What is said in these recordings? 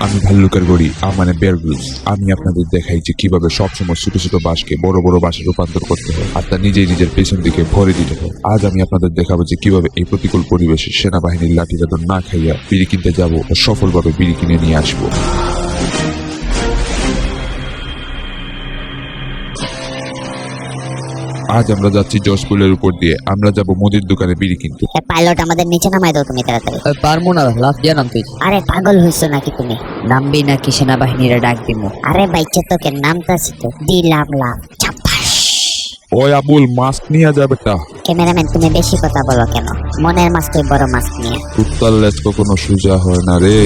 ভাল্লুকের গড়ি মানে বেয়ার আমি আপনাদের দেখাই যে কীভাবে সবসময় ছোট ছোট বাঁশকে বড় বড় বাঁশে রূপান্তর করতে হয় আর তা নিজেই নিজের পেছন দিকে ভরে দিতে হয়। আজ আমি আপনাদের দেখাবো যে কীভাবে এই প্রতিকূল পরিবেশে সেনাবাহিনীর লাঠিচাদর না খাইয়া বিড়ি কিনতে যাব সফলভাবে বিড়ি কিনে নিয়ে আসব। আজ আমরা যাচ্ছি জশপুলের উপর দিয়ে। আমরা যাব মুদির দোকানে বিড়ি কিনতে। এ পাইলট আমাদের নিচে নামাই দাও তুমি তাড়াতাড়ি। এ, পারব না লাফ দিয়ে নাম তুই আরে পাগল হইছো নাকি তুমি? নামবি নাকি সেনাবাহিনীরা ডাক দিমু। আরে বাইচে তোকে নামতাছি তো। দিলাম লাভ। ছাপ্পাস ওই আবুল মাস্ক নিয়ে যাবে টা ক্যামেরাম্যান তুমি বেশি কথা বলো কেন? মনের মাস্ক বড় মাছ নিয়ে। কুত্তার লেজ কখনো সোজা হয় না রে।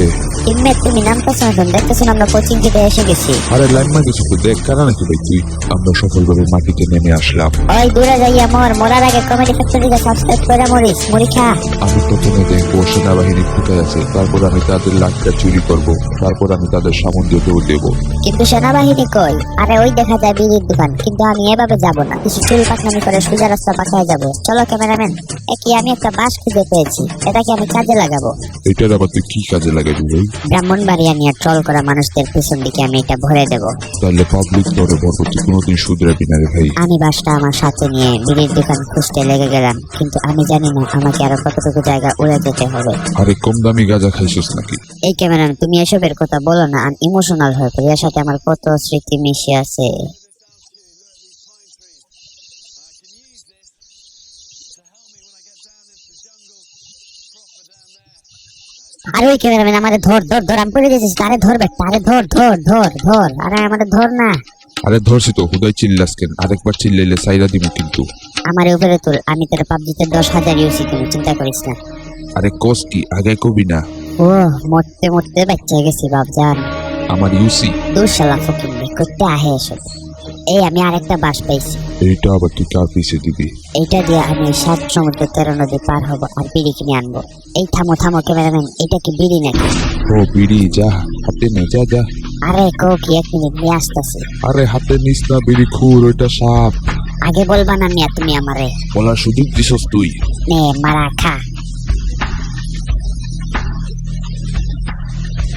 টিমমেট তুমি নামতেছো এখন দেখতেছো না আমরা কোচিং থেকে এসে গেছি। আরে লাইন মার কিছু তো দেখ কারা নাকি ভাই তুই আমরা সফলভাবে মাটিতে নেমে আসলাম। ওই দূরে যাইয়া মর মরার আগে কমেডি ফ্যাক্টরিকে সাবস্ক্রাইব করে মরিস মুড়ি খা আমি প্রথমে দেখব সেনাবাহিনী কোথায় আছে তারপর আমি তাদের লাঠিটা চুরি করব তারপর আমি তাদের সামন দিয়ে দৌড় দেবো। কিন্তু সেনাবাহিনী কই? আরে ওই দেখা যায় বিড়ির দোকান কিন্তু আমি এভাবে যাব না। কিছু চুল পাকনামি করে সোজা রাস্তা পাকায় যাব। চলো ক্যামেরাম্যান এ কি আমি একটা বাস খুঁজে পেয়েছি এটাকে আমি কাজে লাগাবো। এটার আবার তুই কি কাজে লাগাবি ভাই? ব্রাহ্মণবাড়িয়া নিয়ে ট্রল করা মানুষদের পেছন দিকে আমি এটা ভরে দেব। তাহলে পাবলিক দরে বলব তুই কোনোদিন শুধরাবি না রে ভাই। আমি বাসটা আমার সাথে নিয়ে বিড়ির দোকান খুঁজতে লেগে গেলাম কিন্তু আমি জানি না আমাকে আরও কতটুকু জায়গা উড়ে যেতে হবে। আরে কম দামি গাঁজা খাইছিস নাকি? এই ক্যামেরা তুমি এসবের কথা বলো না আমি ইমোশনাল হয়ে পড়ি। এর সাথে আমার কত স্মৃতি মিশে আছে। আরে ওই ক্যামেরাম্যান আমাদের ধর ধর ধর আমি পড়ে গেছিস আরে ধর বেটা আরে ধর ধর ধর ধর আরে আমাদের ধর না। আরে ধরছি তো হুদাই চিল্লাস কেন? আরেকবার চিল্লাইলে সাইরা দিব কিন্তু। আমার উপরে তুল আমি তোর পাবজিতে দশ হাজার ইউসি তুমি চিন্তা করিস না। আরে কোস কি আগে কবি না? ও মরতে মরতে বাচ্চা গেছি বাবজান আমার ইউসি দূর শালা ফকিন্নি করতে আহে এসব। এই আমি আরেকটা বাস পেয়েছি এইটা আবার তুই কার পিছিয়ে দিবি? এইটা দিয়ে আমি সাত সমুদ্র তেরো নদী পার হব আর বিড়ি কিনে আনব। এই থামো থামো ক্যামেরাম্যান এটা কি বিড়ি নাকি? ও বিড়ি যা হাতে নে যা যা। আরে কো কি এক মিনিট নিয়ে আসতেছি। আরে হাতে নিস না বিড়ি খুর ওইটা সাপ। আগে বলবা না মিয়া তুমি আমারে? বলার সুযোগ দিছস তুই। নে মারা খা।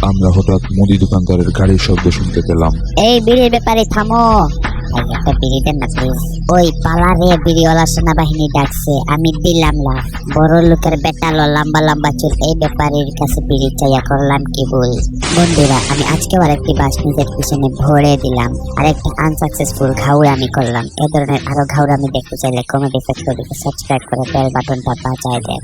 আমরা হঠাৎ মুদি দোকানদারের গাড়ির শব্দ শুনতে পেলাম। এই বিড়ির ব্যাপারে থামো। ভাই, একটা ওই বিড়িওয়ালা সেনাবাহিনী ডাকছে আমি দিলাম বড় লোকের লম্বা লম্বা চুল এই কাছে বিড়ি চাইয়া করলাম কি ভুল? বন্ধুরা আমি আজকেও আরেকটি বাস নিজের পিছনে ভরে দিলাম। আরেকটা আনসাকসেসফুল আমি করলাম। এ ধরনের আরও আমি দেখতে চাইলে কমেডি সাবস্ক্রাইব করে বেল বাটনটা বাজায় দেন।